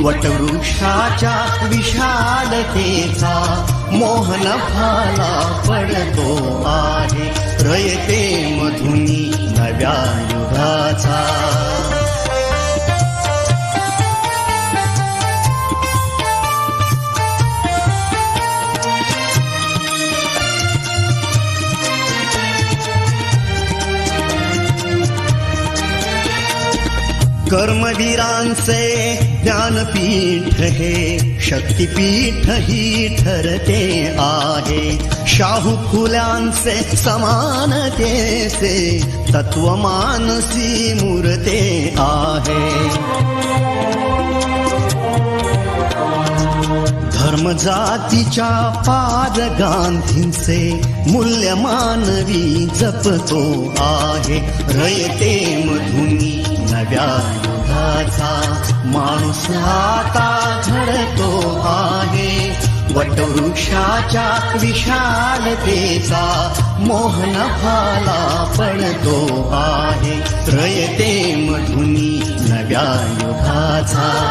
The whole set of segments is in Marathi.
वटवृक्षाच्या विशालतेचा मोहन फाला पडतो आहे. रयते मधुनी नव्या युगाचा. कर्मवीरांचे ज्ञानपीठ हे शक्तिपीठ ही ठरते आहे. शाहू समानतेचे तत्वमानसी मूर्ते आहे. धर्म जातीच्या पाद गांधींचे मूल्य मानवी जपतो आहे. रयते मधुनी नव्या युगाचा माणूस आता घडतो आहे. वटवृक्षाच्या विशालतेचा मोहन फाला पडतो आहे. रयते मधुनी नव्या युगाचा.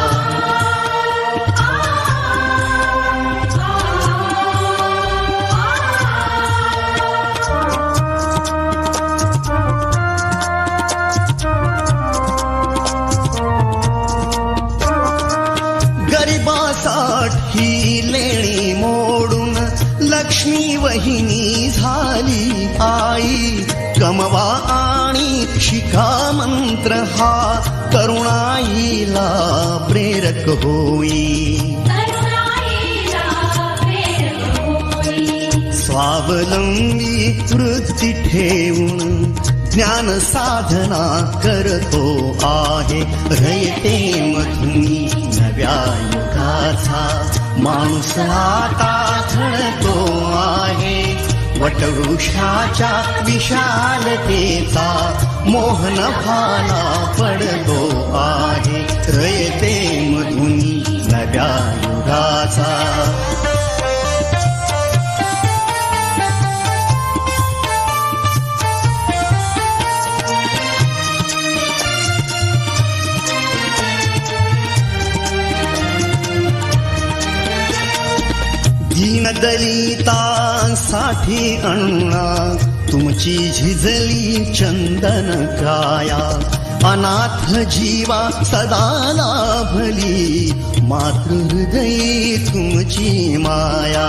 लक्ष्मी वहिनी झाली आई कमवा आणि शिका मंत्र हा करुणाईला प्रेरक होई। स्वावलंबी वृत्ती ठेवून ज्ञान साधना करतो आहे। रयते मधुनी नव्या युगाचा माणूस आता घडतो आहे. वटवृक्षाच्या विशालतेचा मोहन भाला पडतो आहे. रयते मधुनी नव्या युगाचा. दीनदलितांसाठी अण्णा तुमची झिजली चंदन काया अनाथ जीवा सदा लाभली मातृहृदयी तुमची माया.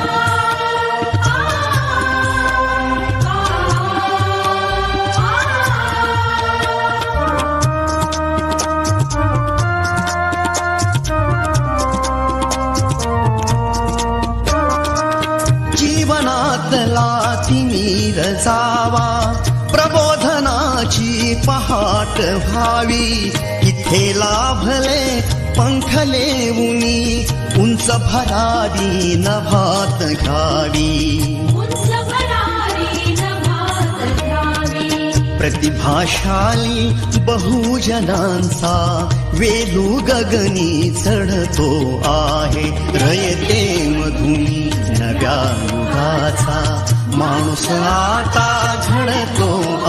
जीवनातला तिमीर जावा प्रबोधनाची पहाट व्हावी. इथे लाभले पंखले उनी उंच भरारी नभात घावी. प्रतिभाशाली बहुजनांचा वेलू गगनी चढतो आहे रयते मधुनी नव्या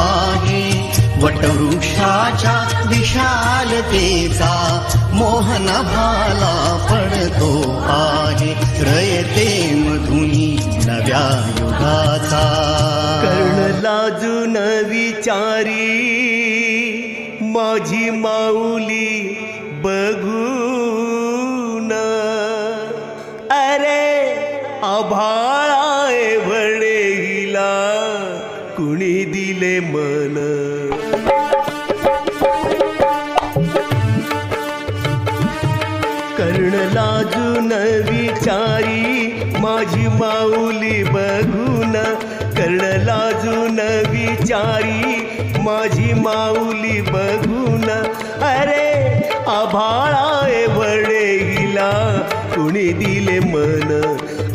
आहे वटवृक्षाच्या विशालतेचा मोहन भाला पडतो आहे रयते मधुनी नव्या युगाचा अजून विचारी माझी माऊली बघून. अरे आभाळाए वडेला कुणी दिले मन. कर्ण लाजून विचारी माझी माऊली बघून. कर्ण लाजून विचारी माझी माऊली बघून. अरे आभाळा वडे हिला कुणी दिले मन?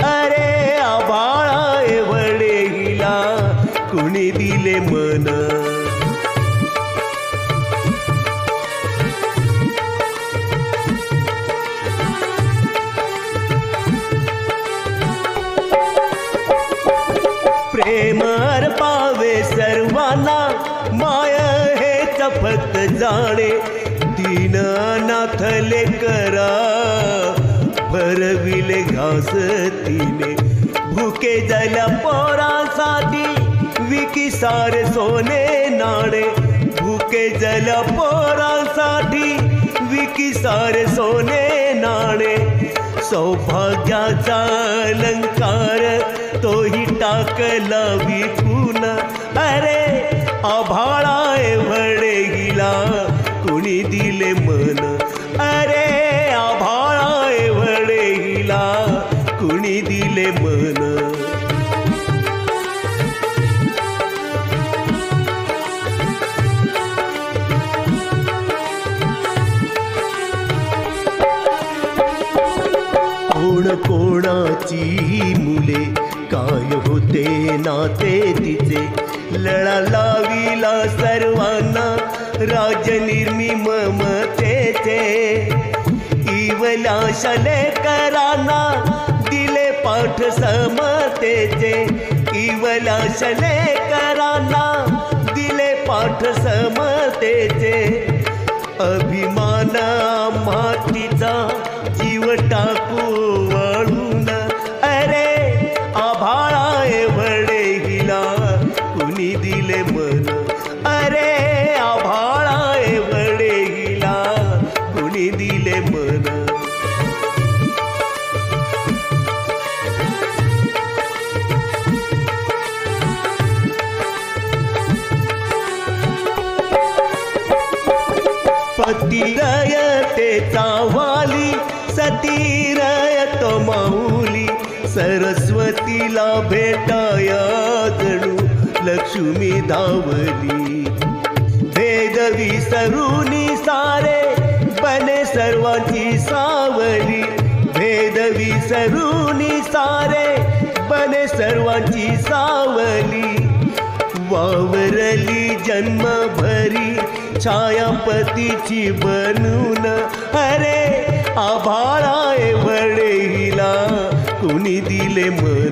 अरे आभाळा वडे हिला कुणी दिले मन? जाणे दीन नाथले करा. भरविले घास तिने भुके जल्या पोरासाठी विकी सारे सोने नाणे. भुके जल्या पोरासाठी विकी सारे सोने नाणे. सौभाग्याचा अलंकार तोही टाकला विकून अरे आभाळा वडे गिला कुणी दिले मन? अरे आभाळा वडे गिला कुणी दिले मन? कोण कोणाची मुले? काय होते नाते तिचे? लळा लाविला सर्वांना. राजनिर्मी ममतेचे इवल्या शलेकरांना दिले पाठ समतेचे इवल्या शलेकरांना दिले पाठ समतेचे अभिमान मातीचा जीव टाकू सतीरयत माऊली सरस्वतीला भेटाया जणू लक्ष्मी धावली. भेद विसरुनी सारे बने सर्वांची सावली. भेद विसरुनी सारे बने सर्वांची सावली. वावरली जन्मभरी छायापतीची बनून अरे आभाळा एवढे हिला कुणी दिले मन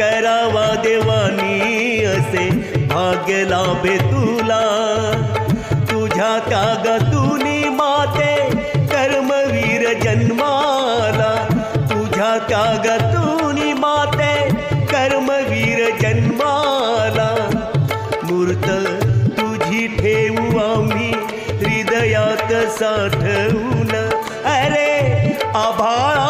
करावा देवानी असे भाग्य लाभे तुला. तुझ्या त्यागातूनी माते कर्मवीर जन्माला. तुझ्या त्यागातूनी माते कर्मवीर जन्माला. मूर्त तुझी ठेवू आम्ही हृदयात साठवून. अरे आभाळा